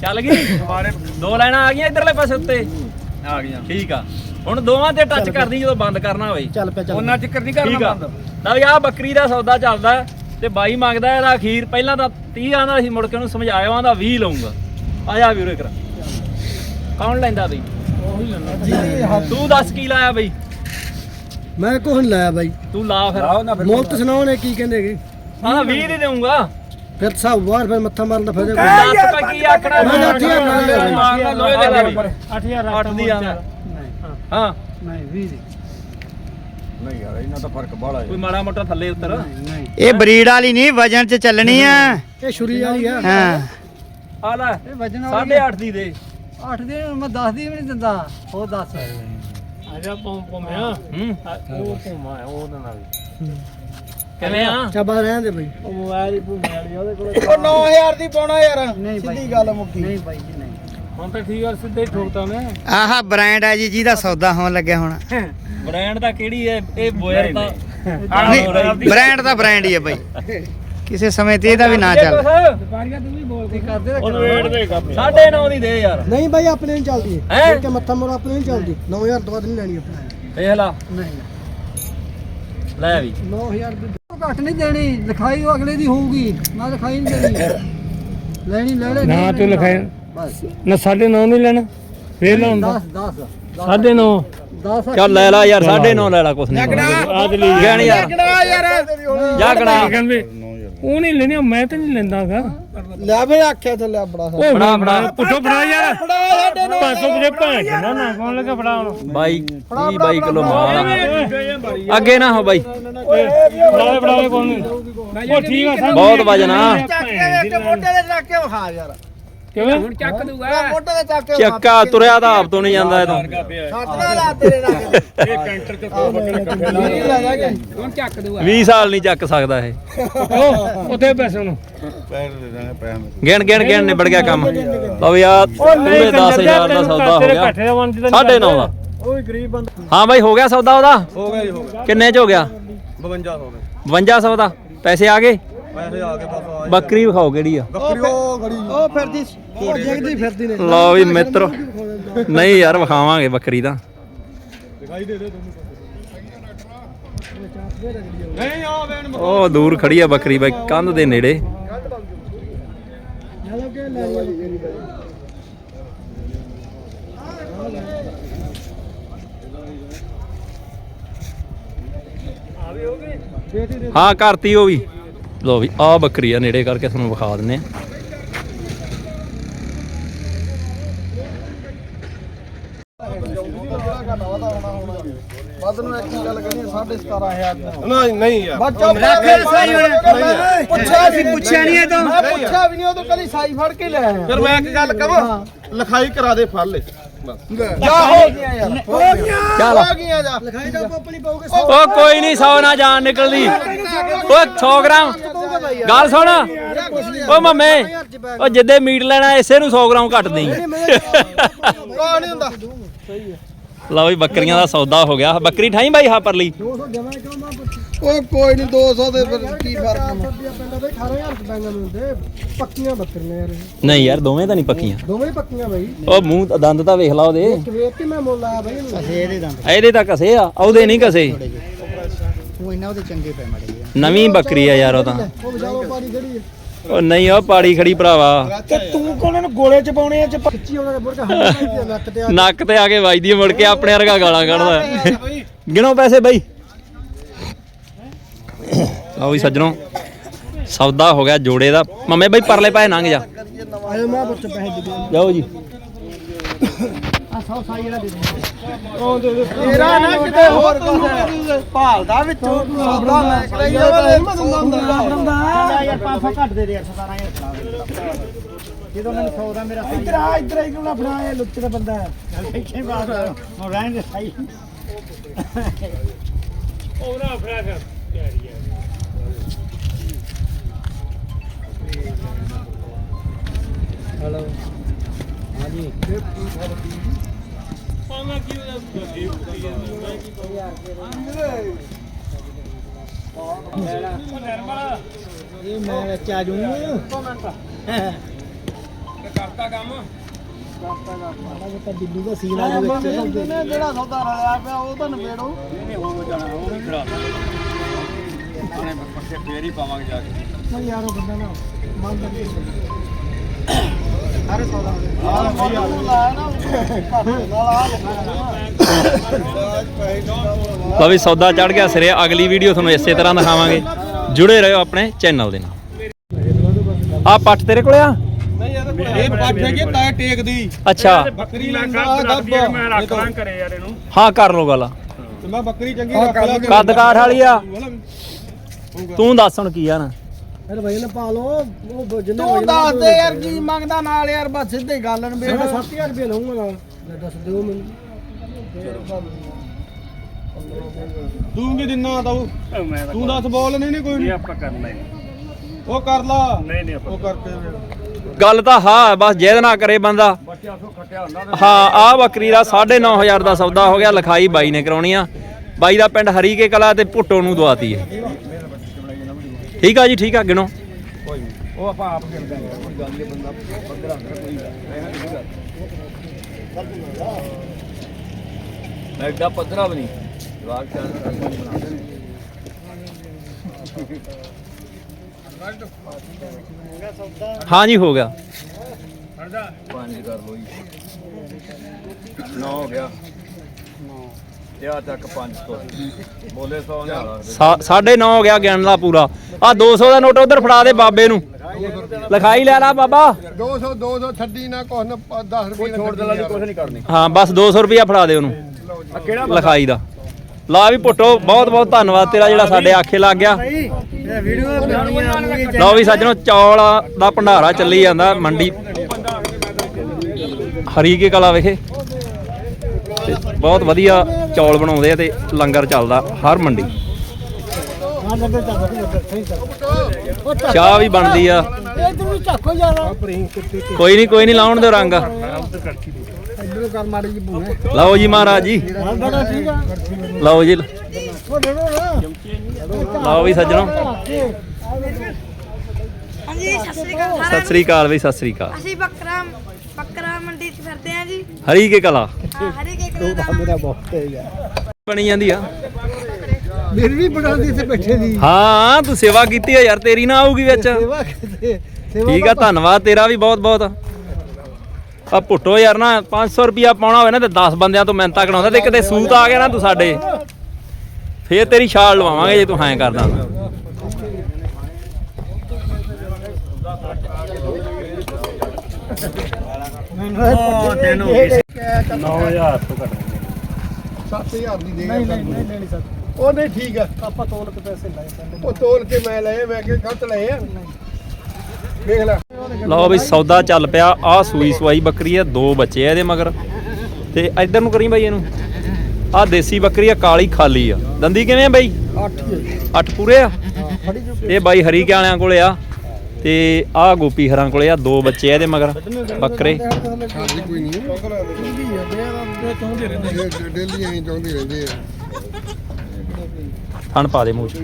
ਚੱਲ ਗਈ। ਦੋ ਲਾਈਨਾਂ ਆ ਗਈਆਂ ਇਧਰਲੇ ਪਾਸੇ ਉੱਤੇ। ਆ ਗਈਆਂ। ਠੀਕ ਆ। ਹੁਣ ਦੋਵਾਂ ਤੇ ਟੱਚ ਕਰਦੀ ਜਦੋਂ ਬੰਦ ਕਰਨਾ ਹੋਵੇ। ਚੱਲ ਪਿਆ ਚੱਲ ਉਹਨਾਂ ਚੱਕਰ ਨਹੀਂ ਠੀਕ ਕਰਨਾ ਆ। ਬੰਦ। ਨਾ ਵੀ ਆ ਬੱਕਰੀ ਦਾ ਸੌਦਾ ਚੱਲਦਾ ਹੈ ਤੇ ਬਾਈ ਮੰਗਦਾ ਇਹਦਾ ਅਖੀਰ। ਪਹਿਲਾਂ ਤਾਂ 30 ਆਂਦਾ ਸੀ ਮੁੜ ਕੇ ਉਹਨੂੰ ਸਮਝਾਇਆ ਆਂਦਾ 20 ਲਊਂਗਾ। ਆ ਜਾ ਵੀਰੇ ਕਰ ਕੌਣ ਲੈਂਦਾ ਬਈ? ਤੂੰ ਦੱਸ ਕੀ ਲਾਇਆ ਬਈ? ਮੈਂ ਕੁਛ ਲਾਇਆ ਬਾਈ। ਤੂੰ ਲਾ ਫਿਰ। ਮੁਫਤ ਸੁਣਾਓ ਨੇ ਕੀ ਕਹਿੰਦੇਗੇ ਹਾਂ 20 ਦੀ ਦੇਊਂਗਾ। ਫਿਰ ਸਭ ਬਾਹਰ ਫਿਰ ਮੱਥਾ ਮਾਰਨ ਦਾ ਫਾਇਦਾ ਕੋਈ ਦੱਸ ਪਾ ਕੀ ਆਖਣਾ? ਮੈਂ ਤਾਂ। ਮਾਰਨਾ ਲੋਹੇ ਦੇ ਲੈ 8000 ਅੱਠ ਦੀ ਆਂਦਾ ਹਾਂ। ਨਹੀਂ 20 ਦੀ। ਨਹੀਂ ਯਾਰ ਇਹਨਾਂ ਦਾ ਫ਼ਰਕ ਬਾਹਲਾ ਕੋਈ ਮਾੜਾ ਮੋਟਾ ਥੱਲੇ ਉੱਤਰ। ਨਹੀਂ ਇਹ ਬਰੀਡ ਵਾਲੀ ਨਹੀਂ ਵਜਨ 'ਚ ਚੱਲਣੀ ਆ। ਇਹ ਛੁਰੀ ਵਾਲੀ ਆ। ਹਾਂ। ਆ ਲੈ ਇਹ ਵਜਨ 8.5 ਦੀ ਦੇ। 8 ਦੀ ਮੈਂ 10 ਦੀ ਵੀ ਨਹੀਂ ਦਿੰਦਾ। ਉਹ 10 ਆਜਾ ਪੌਂ ਪੌਂਮਿਆ ਹੂੰ। ਉਹ ਪੌਂਮਾ ਹੈ ਉਹਦੇ ਨਾਲ ਕਿਵੇਂ ਆ? ਚਾਬਾ ਰਹਿਣ ਦੇ ਬਾਈ। ਉਹ ਮੋਬਾਈਲ ਹੀ ਭੁੰਮੇ ਵਾਲੀ ਉਹਦੇ ਕੋਲ ਉਹ 9000 ਦੀ ਪਾਉਣਾ ਯਾਰ ਨਹੀਂ ਬਾਈ ਸਿੱਧੀ ਗੱਲ ਮੁੱਕੀ। ਨਹੀਂ ਬਾਈ ਜੀ ਨਹੀਂ। ਹੁਣ ਤਾਂ ਠੀਕ ਆ ਸਿੱਧੇ ਹੀ ਠੋਕਤਾ ਨੇ ਆਹ ਬ੍ਰਾਂਡ ਆ ਜੀ ਜਿਹਦਾ ਸੌਦਾ ਹੋਣ ਲੱਗਿਆ ਹੁਣ। ਬ੍ਰਾਂਡ ਦਾ ਕਿਹੜੀ ਹੈ ਇਹ ਬੋਇਰ ਦਾ ਨਹੀਂ। ਬ੍ਰਾਂਡ ਦਾ ਬ੍ਰਾਂਡ ਹੀ ਆ ਬਾਈ। ਕਿਸੇ ਸਮੇਂ ਤੇ ਇਹਦਾ ਵੀ ਨਾਂ ਚੱਲ। ਵਪਾਰੀਆਂ ਤੂੰ ਵੀ ਬੋਲਦੀ ਕਰਦੇ ਤਾਂ ਉਹਨੂੰ ਵੇਟ ਦੇ ਕੰਮ। ਸਾਢੇ ਨੌ ਦੀ ਦੇ ਯਾਰ। ਨਹੀਂ ਬਾਈ ਆਪਣੇ ਨਹੀਂ ਚੱਲਦੀ। ਹੈਂ? ਇਹ ਕਿ ਮੱਥਾ ਮਾਰ ਆਪਣੇ ਨਹੀਂ ਚੱਲਦੀ। 9000 ਤੋਂ ਵੱਧ ਨਹੀਂ ਲੈਣੀ ਆਪਣੇ ਦੇਖ ਲਾ। ਨਹੀਂ। ਲੈ ਵੀ। 9000 ਦੀ ਘੱਟ ਨਹੀਂ ਦੇਣੀ ਲਿਖਾਈ ਉਹ ਅਗਲੇ ਦੀ ਹੋਊਗੀ ਮੈਂ ਲਿਖਾਈ ਨਹੀਂ ਦੇਣੀ। ਲੈਣੀ ਲੈ ਲੈ ਨਾ ਤੂੰ ਲਿਖਾਈ ਬਸ। ਨਾ ਸਾਡੇ ਨੌ ਨਹੀਂ ਲੈਣਾ ਫੇਰ ਲਾਉਂਦਾ। 10 10 ਸਾਡੇ ਨੌ। 10 ਚੱਲ ਲੈ ਲਾ ਯਾਰ ਸਾਢੇ ਨੌ ਲੈ ਲਾ ਕੁਛ ਨਹੀਂ। ਆਦ ਲਈ। ਗਣ ਯਾਰ। ਜਾ ਗਣਾ ਕਹਿੰਦੇ? ਉਹ ਨਹੀਂ ਲੈਣੀ ਮੈਂ ਤਾਂ ਨਹੀਂ ਲੈਂਦਾਗਾ। ਲੈ ਵੇ ਆਖਿਆ ਤੇ ਲੈ ਬੜਾ ਉਹ ਫੜਾ ਫੜਾ ਪੁੱਠੋ ਫੜਾ ਯਾਰ। ਫੜਾ ਸਾਡੇ ਨੌ 500 ਦੇ ਭੈਣ ਨਾ ਨਾ ਕੌਣ ਲੱਗਾ ਫੜਾ ਹੁਣ? ਬਾਈ 30 22 ਕਿਲੋ ਮਾਲ। ਅੱਗੇ ਨਾ ਹੋ ਬਾਈ। ਫੜਾਵੇ ਫੜਾਵੇ ਕੌਣ? ਨਹੀਂ ਉਹ ਠੀਕ ਆ ਬਹੁਤ ਵਜਨ ਆ। ਮੋਟੇ ਦੇ ਚੱਕ ਕੇ ਯਾਰ। ਕਿਵੇਂ ਦੇ ਚੱਕ ਕੇ ਚੱਕਾ ਤੁਰਿਆ ਤਾਂ ਆਪ ਤੋਂ ਨਹੀਂ ਜਾਂਦਾ ਇਹ ਤੋਂ। ਸੱਤ ਨਾਲ ਲਾ ਤੇਰੇ ਨਾਲ ਇਹ ਕੈਂਟਰ ਚ ਦੋ ਬੱਕਰੇ ਲੈ ਜਾਗੇ 20 ਸਾਲ ਨਹੀਂ ਚੱਕ ਸਕਦਾ ਇਹ। ਉਹ ਉੱਥੇ ਪੈਸੇ ਨੂੰ। ਗਿਣ ਗਿਣ ਗਿਣ ਨਿਬੜ ਗਿਆ ਕੰਮ। ਲਓ ਵੀ ਆ ਪੂਰੇ 10000 ਦਾ ਸੌਦਾ ਹੋ ਗਿਆ। ਦਾ ਦਾ ਸਾਢੇ ਨੌ ਦਾ। ਓਏ ਗਰੀਬ ਬੰਦਾ। ਹਾਂ ਬਾਈ ਹੋ ਗਿਆ ਸੌਦਾ ਉਹਦਾ? ਹੋ ਗਿਆ ਜੀ ਹੋ ਗਿਆ। ਕਿੰਨੇ ਚ ਹੋ ਗਿਆ? 52 ਹੋ ਗਏ 5200 ਦਾ। ਪੈਸੇ ਆ ਗਏ? ਪੈਸੇ ਆ ਗਏ ਬਸ ਆ ਬੱਕਰੀ ਵਿਖਾਓ ਕਿਹੜੀ ਆ? ਬੱਕਰੀ ਉਹ ਖੜੀ ਉਹ ਫਿਰਦੀ ਉਹ ਜਗਦੀ ਫਿਰਦੀ ਨੇ। ਲਓ ਵੀ ਮਿੱਤਰੋ। ਨਹੀਂ ਯਾਰ ਵਿਖਾਵਾਂਗੇ ਬੱਕਰੀ ਤਾਂ। ਨਹੀਂ ਆ ਵੇਣ ਉਹ ਦੂਰ ਖੜੀ ਆ ਬੱਕਰੀ ਬਾਈ ਕੰਧ ਦੇ ਨੇੜੇ। ਹਾਂ ਕਰਤੀ ਉਹ ਵੀ। ਲੋ ਵੀ ਆ ਬੱਕਰੀ ਆ ਨੇੜੇ ਕਰਕੇ ਤੁਹਾਨੂੰ ਵਿਖਾ ਦਿੰਨੇ ਆ ਵੱਧ ਨੂੰ ਇੱਕ ਹੀ ਗੱਲ ਕਰੀ 17500 ਨਹੀਂ ਨਹੀਂ ਯਾਰ। ਬੱਚਾ ਪੁੱਛਿਆ ਸੀ ਪੁੱਛਿਆ ਨਹੀਂ ਇਹ ਤਾਂ। ਮੈਂ ਪੁੱਛਿਆ ਵੀ ਨਹੀਂ ਉਹ ਤਾਂ ਕਲੀ ਸਾਈ ਫੜ ਕੇ ਲੈ ਆਇਆ। ਫਿਰ ਮੈਂ ਇੱਕ ਗੱਲ ਕਹਾਂ ਲਿਖਾਈ ਕਰਾ ਦੇ ਫੜ ਲੈ। ਜਾ ਹੋ ਗਿਆ ਯਾਰ ਹੋ ਗਿਆ ਚੱਲ ਹੋ ਗਿਆ ਜਾ ਲਿਖਾਈ ਦਾ ਆਪਣੀ ਪਾਉਗੇ ਉਹ ਕੋਈ ਨਹੀਂ 100 ਨਾ ਜਾਨ ਨਿਕਲਦੀ ਓ 100 ਗ੍ਰਾਮ ਗੱਲ ਸੁਣ ਓ ਮੰਮੇ ਓ ਜਿੱਦੇ ਮੀਟ ਲੈਣਾ ਇਸੇ ਨੂੰ 100 ਗ੍ਰਾਮ ਘੱਟ ਦੇਈ ਨਹੀਂ ਹੁੰਦਾ ਲਓ ਵੀ ਬੱਕਰੀਆਂ ਦਾ ਸੌਦਾ ਹੋ ਗਿਆ ਬੱਕਰੀ ਠਾਈ ਬਾਈ ਹਾਂ ਪਰਲੀ 200 ਜਮਾ ਕਿਉਂ ਨਾ ਪੁੱਛੀ ਉਹ ਕੋਈ ਨਹੀਂ 200 ਦੇ ਫਿਰ ਕੀ ਫ਼ਰਕ ਆ? ਪੈਂਦਾ ਬਈ 18000 ਚ ਬੈਂਗਲ ਨੂੰ ਦੇ ਪੱਕੀਆਂ ਬੱਕਰੀਆਂ ਯਾਰ ਇਹ। ਨਹੀਂ ਯਾਰ ਦੋਵੇਂ ਤਾਂ ਨਹੀਂ ਪੱਕੀਆਂ। ਦੋਵੇਂ ਹੀ ਪੱਕੀਆਂ ਬਈ। ਉਹ ਮੂੰਹ ਦੰਦ ਤਾਂ ਵੇਖ ਲਾ ਉਹਦੇ। ਕੇ ਮੈਂ ਮੁੱਲ ਆਇਆ ਬਈ। ਇਹਨੂੰ ਇਹਦੇ ਦੰਦ? ਇਹਦੇ ਤਾਂ ਕਸੇ ਆ ਉਹਦੇ ਨਹੀਂ ਕਸੇ। ਉਹ ਇਹਨਾਂ ਉਹਦੇ ਚੰਗੇ ਪੈ ਮੜੇ ਨਵੀਂ ਬੱਕਰੀ ਆ ਯਾਰ ਉਹ ਤਾਂ। ਉਹ ਬਜਾਓ ਪਾਣੀ ਖੜੀ ਹੈ ਉਹ ਨਹੀਂ ਉਹ ਪਾੜੀ ਖੜੀ ਭਰਾਵਾ। ਤੇ ਤੂੰ ਕੋਣ ਨੂੰ ਗੋਲੇ ਚ ਪਾਉਣੇ ਆ ਚ ਖਿੱਚੀ ਉਹਨਾਂ ਦੇ ਬੁਰਕਾ ਹੱਥ ਨੱਕ ਤੇ ਆ ਨੱਕ ਤੇ ਆ ਕੇ ਵੱਜਦੀ ਆ ਮੁੜ ਕੇ ਆਪਣੇ ਵਰਗਾ ਗਾਲਾਂ ਕੱਢਦਾ। ਗਿਣੋ ਪੈਸੇ ਬਈ। ਲਓ ਵੀ ਸੱਜਣੋ ਸੌਦਾ ਹੋ ਗਿਆ ਜੋੜੇ ਦਾ। ਮੰਮੇ ਬਈ ਪਰਲੇ ਪਾਏ ਲੰਘ ਜਾ। ਆਏ ਮੈਂ ਪੁੱਛ ਪੈਸੇ ਦੇ ਦੇ ਜਾਓ ਜੀ। ਆ 100 ਸਾਈ ਜਿਹੜਾ ਦੇ ਦੇ ਤੇਰਾ ਨਾ ਕਿਤੇ ਹੋਰ ਪਾਸੇ ਭਾਲਦਾ ਵਿੱਚੋਂ। ਸੌਦਾ ਮੈਂ ਕਰਾਈ ਜਾਵਾਂ। ਮੈਂ ਦਿੰਦਾ ਯਾਰ 500 ਘੱਟ ਦੇ ਦੇ ਯਾਰ 17000 ਫੜਾ ਦੇ। ਜਦੋਂ ਮੈਨੂੰ 100 ਦਾ ਮੇਰਾ ਇੱਧਰ ਆ ਇੱਧਰ ਹੀ ਕਿਉਂ ਫੜਾ ਇਹ ਲੁੱਟ ਦਾ ਬੰਦਾ। ਹੈ ਇੱਥੇ ਬਾਤ ਹੁਣ ਰਹਿਣ ਦੇ ਸਾਈ ਉਹਦਾ ਫੜਾ ਕਰ ਤਿਆਰੀ ਹਲੋ। ਹਾਂਜੀ। ਪਾਣਾ ਕੀ ਉਹਦਾ ਦੇ ਉੱਤੀ ਹੈ ਮੈਂ ਕੀ ਇਹ ਮੈਂ ਆ ਜੂੰ ਤਾਂ ਬਿੱਲੂ ਦਾ ਸੀਨ ਆ ਵਿੱਚ ਜਿਹੜਾ ਸੌਦਾ ਰਲਿਆ ਪਿਆ ਉਹ ਤਾਂ ਨਵੇੜੋ ਨਹੀਂ ਯਾਰ ਉਹ ਬੰਦਾ ਨਾ ਮੰਨਦਾ ਨਹੀਂ ਸਾਰੇ ਸੌਦਾ ਆਹ ਸਹੀ ਆ ਲਾਇਆ ਨਾ ਘੱਟ ਨਾਲ ਆ ਲਓ ਵੀ ਸੌਦਾ ਚੜ ਗਿਆ ਸਿਰੇ ਅਗਲੀ ਵੀਡੀਓ ਤੁਹਾਨੂੰ ਇਸੇ ਤਰ੍ਹਾਂ ਦਿਖਾਵਾਂਗੇ। ਜੁੜੇ ਰਹੋ ਆਪਣੇ ਚੈਨਲ ਦੇ ਨਾਲ। ਆ ਪੱਟ ਤੇਰੇ ਕੋਲੇ ਆ? ਇਹ ਪੱਠ ਹੈਗੀ ਤਾਂ ਟੇਕ ਦੀ। ਅੱਛਾ। ਬੱਕਰੀ ਦੀ ਮੈਂ ਰੱਖ ਲਾਂ ਕਰੇ ਯਾਰ ਇਹਨੂੰ। ਹਾਂ ਕਰ ਲੋ ਗੱਲ। ਤੇ ਮੈਂ ਬੱਕਰੀ ਚੰਗੀ ਰੱਖ ਲਿਆ ਕੱਦ ਕਾਠ ਵਾਲੀ ਆ। ਤੂੰ ਦੱਸ ਹੁਣ ਕੀ ਆ ਨਾ। ਅਰੇ ਭਾਈ ਨੇ ਪਾ ਲਓ ਉਹ ਜਿੰਨਾ ਤੂੰ ਦੱਸ ਦੇ ਯਾਰ ਕੀ ਮੰਗਦਾ ਨਾਲ ਯਾਰ ਬਸ ਸਿੱਧੇ ਗੱਲ ਨੂੰ ਮੈਂ 7000 ਰੁਪਏ ਲਵਾਂਗਾ ਨਾਲ। ਲੈ ਦੱਸ ਦਿਓ ਮੈਨੂੰ। ਤੂੰ ਕੀ ਦਿਨਾ ਤੂੰ ਉਹ? ਮੈਂ ਤਾਂ ਤੂੰ ਦੱਸ ਬੋਲ ਨਹੀਂ ਨਹੀਂ ਕੋਈ ਇਹ ਨਹੀਂ। ਆਪਾਂ ਕਰ ਲੈ ਉਹ ਕਰ ਲਾ। ਨਹੀਂ ਨਹੀਂ ਆਪਾਂ ਉਹ ਕਰਕੇ ਗੱਲ ਤਾਂ ਹਾਂ ਬਸ ਜਿਹਦੇ ਨਾਲ ਕਰੇ ਬੰਦਾ। ਹਾਂ ਆ ਬੱਕਰੀ ਦਾ 9500 ਦਾ ਸੌਦਾ ਹੋ ਗਿਆ ਲਿਖਾਈ ਬਾਈ ਨੇ ਕਰਾਉਣੀ ਆ। ਬਾਈ ਦਾ ਪਿੰਡ ਹਰੀਕੇ ਕਲਾ ਤੇ ਭੁੱਟੋ ਨੂੰ ਦਵਾਤੀ ਹੈ। ਠੀਕ ਆ ਜੀ ਠੀਕ ਆ ਗਿਣੋ। ਉਹ ਆਪਾਂ ਆਪ ਗਿਣ ਦਾਂਗੇ ਕੋਈ ਗੱਲ ਨਹੀਂ ਬੰਦਾ ਬੱਕਰਾ ਅੰਦਰ ਕੋਈ ਐਨਾ ਨਹੀਂ। ਗੱਲ ਮੈਂ ਐਡਾ ਪੱਧਰਾ ਵੀ ਨਹੀਂ। ਜਵਾਕ ਚਾਹ ਬਣਾ ਹਾਂ ਜੀ ਹੋ ਗਿਆ। ਪੰਜ ਕਰ ਲੋ ਜੀ। 9 ਹੋ ਗਿਆ। ਤੇ ਆ ਤੱਕ 500 ਬੋਲੇ 100 ਨਾ ਸਾ- ਸਾਢੇ 9 ਹੋ ਗਿਆ ਗਿਣ ਲਾ ਪੂਰਾ ਆ 200 ਦਾ ਨੋਟ ਉਧਰ ਫੜਾ ਦੇ ਬਾਬੇ ਨੂੰ। ਲਿਖਾਈ ਲੈ ਲਾ ਬਾਬਾ। 200 200 ਛੱਡੀ ਨਾ ਕੁਛ ਨਾ 10 ਰੁਪਏ ਛੋੜ ਦੇ ਲਾ ਕੁਝ ਨਹੀਂ ਕਰਨੀ। ਹਾਂ ਬਸ 200 ਰੁਪਿਆ ਫੜਾ ਦੇ ਉਹਨੂੰ। ਲਿਖਾਈ ਦਾ। ਲਾ ਵੀ ਪੁੱਟੋ ਬਹੁਤ ਬਹੁਤ ਧੰਨਵਾਦ ਤੇਰਾ ਜਿਹੜਾ ਸਾਡੇ ਆਖੇ ਲੱਗ ਗਿਆ। ਇਹ ਵੀਡੀਓ ਬਣਾਉਣੀ ਆ ਲਓ ਵੀ ਸੱਜਣੋ ਚੌਲ ਦਾ ਭੰਡਾਰਾ ਚੱਲੀ ਜਾਂਦਾ ਮੰਡੀ। ਹਰੀਕੇ ਕਲਾ ਵਿਖੇ? ਤੇ ਬਹੁਤ ਵਧੀਆ ਚੌਲ ਬਣਾਉਂਦੇ ਆ ਤੇ ਲੰਗਰ ਚੱਲਦਾ ਹਰ ਮੰਡੀ। ਹਾਂ ਸਹੀ ਚਾਹ ਵੀ ਬਣਦੀ ਆ। ਵੀ ਕੋਈ ਨਹੀਂ ਕੋਈ ਨਹੀਂ ਲਾਉਣ ਦਿਓ ਰੰਗ। ਲਓ ਜੀ ਮਹਾਰਾਜ ਜੀ। ਲਓ ਜੀ। ਦੇ ਦੋ ਲਓ ਵੀ ਸੱਜਣੋ। ਹਾਂਜੀ ਸਤਿ ਸ੍ਰੀ ਅਕਾਲ। ਸਤਿ ਸਾਰਿਆਂ ਸ੍ਰੀ ਅਕਾਲ ਬਈ ਸਤਿ ਸ੍ਰੀ ਅਕਾਲ। ਅਸੀਂ ਬੱਕਰਾ ਬੱਕਰਾ ਮੰਡੀ 'ਚ ਫਿਰਦੇ ਆਂ ਜੀ। ਹਰੀਕੇ ਕਲਾ। ਹਾਂ, ਹਰੀ ਕੇ ਕਿਲੋ ਦਾ ਮੇਰਾ ਬਹੁਤ ਤੇਜ਼ ਆ। ਬਣੀ ਜਾਂਦੀ ਆ। ਮੇਰੀ ਵੀ ਬੜਾ ਦੀ ਇੱਥੇ ਬੈਠੇ ਦੀ। ਹਾਂ ਤੂੰ ਸੇਵਾ ਕੀਤੀ ਆ ਯਾਰ ਤੇਰੀ ਨਾ ਆਊਗੀ ਵਿੱਚ। ਸੇਵਾ ਕਿਤੇ ਸੇਵਾ ਠੀਕ ਆ ਧੰਨਵਾਦ ਤੇਰਾ ਵੀ ਬਹੁਤ ਬਹੁਤ। ਆ ਪੁੱਟੋ ਯਾਰ ਨਾ 500 ਰੁਪਿਆ ਪਾਉਣਾ ਹੋਵੇ ਨਾ ਤੇ 10 ਬੰਦਿਆਂ ਤੋਂ ਮਿਹਨਤਾਂ ਕਢਾਉਂਦਾ ਤੇ ਕਿਤੇ ਸੂਤ ਆ ਗਿਆ ਨਾ ਤੂੰ ਸਾਡੇ। ਫੇਰ ਤੇਰੀ ਛਾਲ ਲਵਾਵਾਂਗੇ ਜੇ ਤੂੰ ਐਂ ਕਰਦਾ ਤੈਨੂੰ 9000 ਤੋਂ ਘੱਟ। 7000 ਦੀ ਦੇ ਨਹੀਂ ਨਹੀਂ ਨਹੀਂ ਲੈਣੀ ਸਕ ਉਹ ਨਹੀਂ ਠੀਕ ਆ। ਆਪਾਂ ਤੋਲ ਕੇ ਪੈਸੇ ਲਾਏ ਸਾਡੇ ਉਹ ਤੋਲ ਕੇ ਮੈਂ ਲਏ ਮੈਂ ਕਿ ਗਲਤ ਲਏ ਆ। ਵੇਖ ਲੈ। ਲਓ ਵੀ ਸੌਦਾ ਚੱਲ ਪਿਆ। ਆ ਸੂਈ ਸਵਾਈ ਬੱਕਰੀ ਆ ਦੋ ਬੱਚੇ ਆ ਇਹਦੇ ਮਗਰ। ਤੇ ਇੱਧਰ ਨੂੰ ਕਰੀ ਬਾਈ ਇਹਨੂੰ? ਆ ਦੇਸੀ ਬੱਕਰੀ ਆ ਕਾਲੀ ਖਾਲੀ ਆ। ਦੰਦੀ ਕਿਵੇਂ ਆ ਬਾਈ? 8 ਹੀ ਅੱਠ ਪੂਰੇ ਆ? ਇਹ ਬਾਈ ਹਰੀਕੇ ਵਾਲਿਆਂ ਕੋਲੇ ਆ। ਤੇ ਆ ਗੋਪੀ ਹਰਾਂ ਕੋਲੇ ਆ ਦੋ ਬੱਚੇ ਆ ਇਹਦੇ ਮਗਰ ਬੱਕਰੇ। ਸਾਡੀ ਕੋਈ ਨਹੀਂ। ਚਾਹੁੰਦੇ ਰਹਿੰਦੇ ਇਹ ਡੇਲੀ ਅਸੀਂ ਚਾਹੁੰਦੇ ਰਹਿੰਦੇ ਆ ਥਣ ਪਾ ਦੇ ਮੂੰਹ 'ਚ।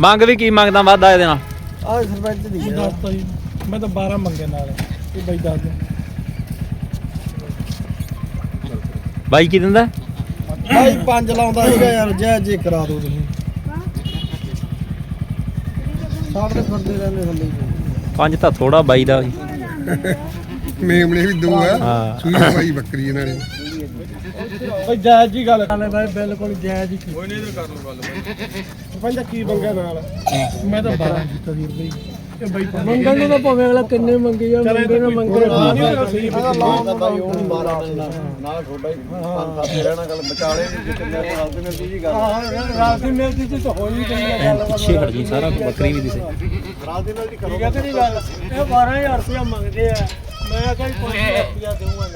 ਮੰਗ ਵੀ ਕੀ ਮੰਗਦਾ ਵਾਦਾ ਇਹਦੇ ਨਾਲ? ਆ ਸਰਪੰਚ ਦੀ ਦੱਸਤਾ ਜੀ ਮੈਂ ਤਾਂ 12 ਮੰਗੇ ਨਾਲ ਇਹ ਬਾਈ ਦੱਸ ਦੇ ਬਾਈ ਕੀ ਦਿੰਦਾ? ਬਾਈ 5 ਲਾਉਂਦਾ ਸੀਗਾ ਯਾਰ ਜੈ ਜੇ ਕਰਾ ਦੋ ਤੁਸੀਂ। ਸਾਡੇ ਫਿਰਦੇ ਰਹਿੰਦੇ ਥੱਲੇ ਹੀ। ਪੰਜ ਤਾਂ ਥੋੜਾ ਬਾਈ ਦਾ ਵੀ। ਮੇਮਣੇ ਵੀ ਦੋ ਆ। ਹਾਂ। ਸੂਈ ਪਾਈ ਬੱਕਰੀ ਇਹਨਾਂ ਨੇ। ਬਈ ਜਾਇਜ਼ ਜੀ ਗੱਲ ਕਰ ਬਾਈ ਬਿਲਕੁਲ ਜਾਇਜ਼ ਹੀ ਕੋਈ ਨਹੀਂ ਕਰ ਲਓ ਗੱਲ ਪੰਜਾ ਕੀ ਮੰਗਿਆ ਨਾਲ? ਮੈਂ ਤਾਂ 12 ਦਿੱਤਾ ਇਹ ਬਾਈ ਮੰਗਣ ਨੂੰ ਤਾਂ ਭਾਵੇਂ ਅਗਲਾ ਕਿੰਨੇ ਮੰਗੀ ਜਾ ਮੰਗੇ ਨਾ ਮੰਗੇ ਇਹਦਾ ਲਾਉਣ ਦਾ ਬਾਈ ਉਹ 12 ਨਾਲ ਛੋਟਾ ਹੀ। ਪੰਜ ਸੱਤ ਰਹਿਣਾ ਗੱਲ ਵਿਚਾਲੇ ਜੀ ਕਿੰਨੇ ਸਾਲ ਦੀ ਮਿਲਦੀ ਜੀ ਗੱਲ। ਹਾਂ ਰਾਤ ਦੀ ਮਿਲਦੀ ਸੀ ਤਾਂ ਹੋਈ ਗਈ ਗੱਲ ਪਿੱਛੇ ਹਟ ਗਈ ਸਾਰਾ ਬੱਕਰੀ ਵੀ ਦਿਸੇ ਰਾਤ ਦੀ ਮਿਲਦੀ ਕਰੋ। ਠੀਕ ਹੈ ਤੇਰੀ ਗੱਲ। ਇਹ 12000 ਰੁਪਇਆ ਮੰਗਦੇ ਆ। ਮੈਂ ਕਿਹਾ 5000 ਰੁਪਇਆ ਦੇਊਂਗਾ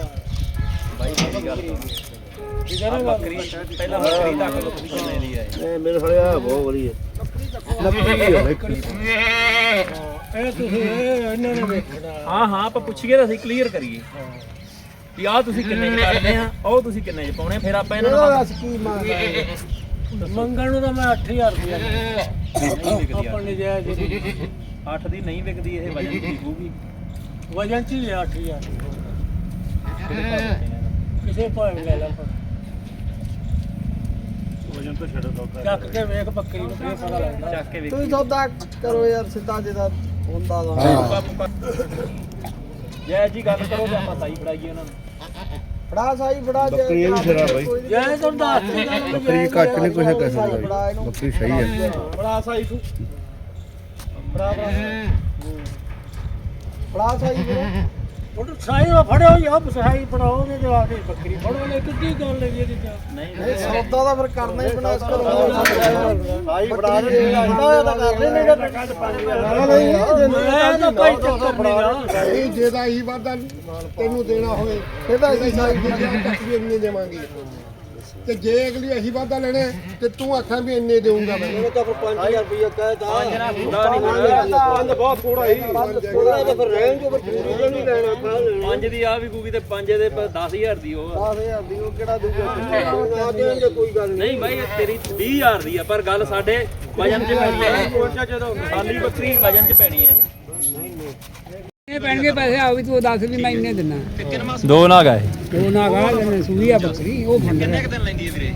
ਪਹਿਲਾਂ ਬੱਕਰੀ ਤੱਕ ਲੋਕੀ ਕਿੰਨੇ ਦੀ ਆਏ ਇਹ ਮੇਰੇ ਫੜਿਆ ਬਹੁਤ ਵਧੀਆ। ਇਹ ਤੁਸੀਂ ਇਹ ਇਹਨਾਂ ਨੇ ਵੇਖਣਾ। ਹਾਂ ਹਾਂ ਆਪਾਂ ਪੁੱਛੀਏ ਤਾਂ ਅਸੀਂ ਕਲੀਅਰ ਕਰੀਏ। ਵੀ ਆਹ ਤੁਸੀਂ ਕਿੰਨੇ ਚ ਕੱਢਦੇ ਆ ਉਹ ਤੁਸੀਂ ਕਿੰਨੇ ਚ ਪਾਉਣੇ ਫਿਰ ਆਪਾਂ ਇਹਨਾਂ ਨੂੰ ਦੱਸ ਕੀ ਮੰਗਦਾ ਮੰਗਣ ਨੂੰ ਤਾਂ ਮੈਂ 8000 ਰੁਪਇਆ ਨਹੀਂ ਵਿਕਦੀ ਆਪਾਂ ਨੇ ਜਾਇਜ਼ ਹੀ। 8 ਦੀ ਨਹੀਂ ਵਿਕਦੀ ਇਹ ਵਜਨ ਦੀ ਵਿਕੂਗੀ ਵਜਨ ਚ ਹੀ ਲਿਆ 8000 ਕਿਸੇ ਭਾਵੇਂ ਲੈ ਲਾ ਵਜਨ ਤੋਂ ਛੱਡੋ ਦੋ। ਚੱਕ ਕੇ ਵੇਖ ਬੱਕਰੀ ਨੂੰ ਫੇਰ ਪਤਾ ਲੱਗਦਾ। ਚੱਕ ਕੇ ਤੁਸੀਂ ਵਿਕੂ ਸੌਦਾ ਕਰੋ ਯਾਰ ਸਿੱਧਾ ਜਿਹਦਾ ਹੁੰਦਾ ਦਾ ਜੈ ਜੀ ਗੱਲ ਕਰੋ ਤੇ ਆਪਾਂ ਸਾਈ ਫੜਾਈਏ ਉਹਨਾਂ ਨੂੰ। ਫੜਾ ਸਾਈ ਫੜਾ ਜੇ ਬੱਕਰੀਆਂ ਵੀ ਸਿਰਾ ਬਾਈ। ਜਾਇਜ਼ ਤੁਹਾਨੂੰ ਦੱਸ ਬੱਕਰੀ ਘੱਟ ਨਹੀਂ ਕੁਛ ਕਹਿ ਸਕਦਾ ਜੀ। ਬੱਕਰੀ ਸਹੀ ਹੈ। ਬੜਾ ਸਾਈ ਤੂੰ। ਬੜਾ ਫੜਾ। ਸਾਈ ਵੀਰੇ। ਉਹ ਸਾਈ ਉਹ ਫੜਿਓ ਯਾ ਸਾਈ ਫੜਾਓਗੇ ਤੇ ਆ ਕੇ ਬੱਕਰੀ ਫੜੋਗੇ ਕਿੱਡੀ ਗੱਲ ਹੈ ਇਹਦੀ ਤਾਂ ਨਹੀਂ ਇਹ ਸੌਦਾ ਤਾਂ ਫਿਰ ਕਰਨਾ ਹੀ ਪੈਣਾ ਇਸ ਕਰੋ ਸਾਈ ਫੜਾ ਦੇ ਆਉਂਦਾ ਤਾਂ ਕਰ ਲੈਣੇ ਗਾ ਕੱਢ ਪੰਜ ਮੈਂ ਤਾਂ ਕੋਈ ਚੱਕਰ ਨਹੀਂ ਗਾ ਇਹ ਜੇ ਦਾ ਹੀ ਵਾਦਾ ਤੈਨੂੰ ਦੇਣਾ ਹੋਵੇ ਇਹਦਾ ਕੀ ਸਾਈ ਵੀ ਇੰਨੇ ਦੇਵਾਂਗੇ ਤੇ ਜੇ ਅਗਲੀ ਅਸੀਂ ਵਾਦਾ ਲੈਣਾ ਤੇ ਤੂੰ ਆਖਾਂ ਵੀ ਇੰਨੇ ਦੇਊਂਗਾ ਮੈਂ। ਇਹਨੂੰ ਤਾਂ ਫਿਰ 5000 ਰੁਪਇਆ ਕਹਿਤਾ। ਪੰਜ ਬਹੁਤ ਥੋੜਾ ਹੀ ਥੋੜਾ ਜਿਹਾ ਫਿਰ ਰਹਿਣ ਜੋ ਫਿਰ ਨਹੀਂ ਲੈਣਾ ਖਾ ਲੈਣਾ। ਪੰਜ ਦੀ ਆ ਵਿਕੂਗੀ ਤੇ ਪੰਜ ਦੇ 10000 ਦੀ ਉਹ ਆ। 10000 ਦੀ ਉਹ ਕਿਹੜਾ ਦੂਗਾ ਆ ਦੇਣਗੇ ਕੋਈ ਗੱਲ ਨਹੀਂ ਨਹੀਂ। ਬਾਈ ਇਹ ਤੇਰੀ 20000 ਦੀ ਆ ਪਰ ਗੱਲ ਸਾਡੇ ਵਜਨ 'ਚ ਪੈਣੀ ਹੈ। ਜਦੋਂ ਖਾਲੀ ਬੱਕਰੀ ਵਜਨ 'ਚ ਪੈਣੀ ਹੈ। ਇਹ ਪੈਣਗੇ ਪੈਸੇ ਆ ਵੀ ਤੂੰ ਦੱਸ ਵੀ ਮੈਂ ਇੰਨੇ ਦਿਨਾ। ਦੋ ਨਾ ਗਏ ਦੋ ਨਾ ਗਾ ਲੈਣੇ ਸੂਈ ਆ ਬੱਕਰੀ ਉਹ ਫੰਡ ਕਿੰਨੇ ਦਿਨ ਲੈਂਦੀ ਹੈ ਵੀਰੇ?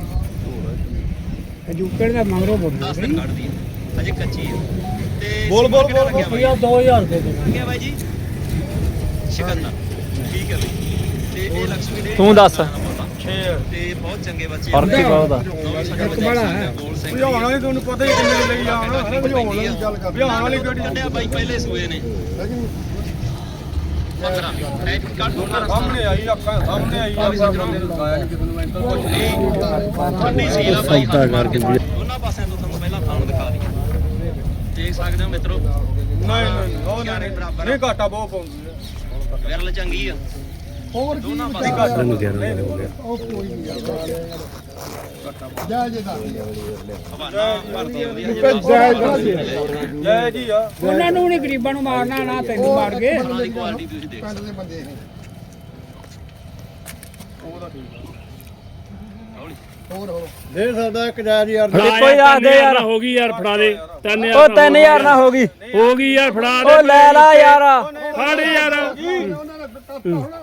ਜੂਕੜ ਦਾ ਮਗਰੋਂ ਬੋਲਦਾ ਸਹੀ ਕੱਢਦੀ ਹੈ ਅਜੇ ਕੱਚੀ ਹੈ ਤੇ ਬੋਲ ਬੋਲ ਬੋਲ। ਰੁਪਇਆ 2000 ਦੇ ਦੇ ਬਾਈ ਜੀ? ਸ਼ਿਕੰਨਾ ਠੀਕ ਹੈ ਬਈ। ਤੇ ਇਹ ਲక్ష్ਮੀ ਦੇ ਤੂੰ ਦੱਸ। 6 ਤੇ ਬਹੁਤ ਚੰਗੇ ਬੱਚੇ ਫ਼ਰਕ ਹੀ ਬਹੁਤ ਆ। ਇੱਕ ਬੜਾ ਹੈ। ਭਜਾਉਣ ਵਾਲੀ ਤੁਹਾਨੂੰ ਪਤਾ ਹੀ ਕਿੰਨੇ ਲਈ ਜਾਣਾ ਭਜਾਉਣ ਵਾਲੀ ਗੱਲ ਕਰ। ਭਜਾਉਣ ਵਾਲੀ ਗੱਡੀ ਕੱਢਿਆ ਬਾਈ ਪਹਿਲੇ ਸੂਏ ਨੇ। 15 ਕੱਢ ਦੋ ਸਾਹਮਣੇ ਆਈ ਅੱਖਾਂ ਸਾਹਮਣੇ ਆਈ ਠੰਡੀ ਸੀ ਆ ਬਾਈ। ਕਰਕੇ ਦੋਨਾਂ ਪਾਸਿਆਂ ਤੋਂ ਤੁਹਾਨੂੰ ਪਹਿਲਾਂ ਥਾਣ ਦਿਖਾ ਸਕਦੇ ਹੋ ਮਿੱਤਰੋ। ਨਹੀਂ ਨਹੀਂ ਉਹ ਨਹੀਂ ਨਹੀਂ ਘਾਟਾ ਬਹੁਤ ਪਾਉਂਦੀ ਹੈ ਵਿਰਲ ਚੰਗੀ ਆ। ਹੋਰ ਦੋਨਾਂ ਪਾਸੇ ਜੈ ਜੀ ਦਾ ਹਵਾਨਾ ਭਰਦੀ ਆਉਂਦੀ ਹੈ ਜੇ ਜੈ ਜੀ ਆ ਉਹਨਾਂ ਨੂੰ ਨਹੀਂ ਗਰੀਬਾਂ ਨੂੰ ਮਾਰਨਾ ਨਾ ਤੈਨੂੰ ਮਾਰ ਗਏ ਉਹਨਾਂ ਦੀ ਕੁਆਲਿਟੀ ਤੁਸੀਂ ਦੇਖ ਪਿੰਡ ਦੇ ਬੰਦੇ ਇਹ ਹੋਰ ਹੋਰ ਦੇ ਸਾਡਾ 1000 ਯਾਰ ਦੇਖੋ ਯਾਰ ਦੇ ਯਾਰ। ਹੋ ਗਈ ਯਾਰ ਫੜਾ ਦੇ। 3000 ਉਹ 3000 ਨਾ ਹੋ ਗਈ। ਹੋ ਗਈ ਯਾਰ ਫੜਾ ਦੇ। ਉਹ ਲੈ ਲਾ ਯਾਰ। ਫੜ ਯਾਰ।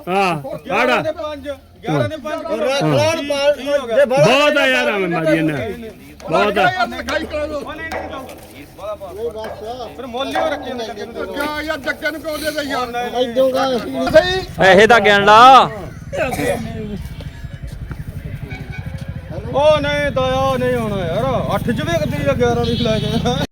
ਹਾਂ ਫੜ ਦੇ ਪੰਜ 11 ਦੇ ਪੰਜ ਬਹੁਤ ਆ ਯਾਰ ਮੈਂ ਮਾਰੀ ਨਾ ਬਹੁਤ ਆ। ਨੂੰ ਕਿਉਂ ਦੇ ਦੇ ਪੈਸੇ ਤਾਂ ਗਿਣ ਲਾ। ਉਹ ਨਹੀਂ ਦਇਆ ਨਹੀਂ ਹੋਣਾ ਯਾਰ। 8 ਚ ਵੇਖਦੀ ਆ 11 ਦੀ ਲੈ ਕੇ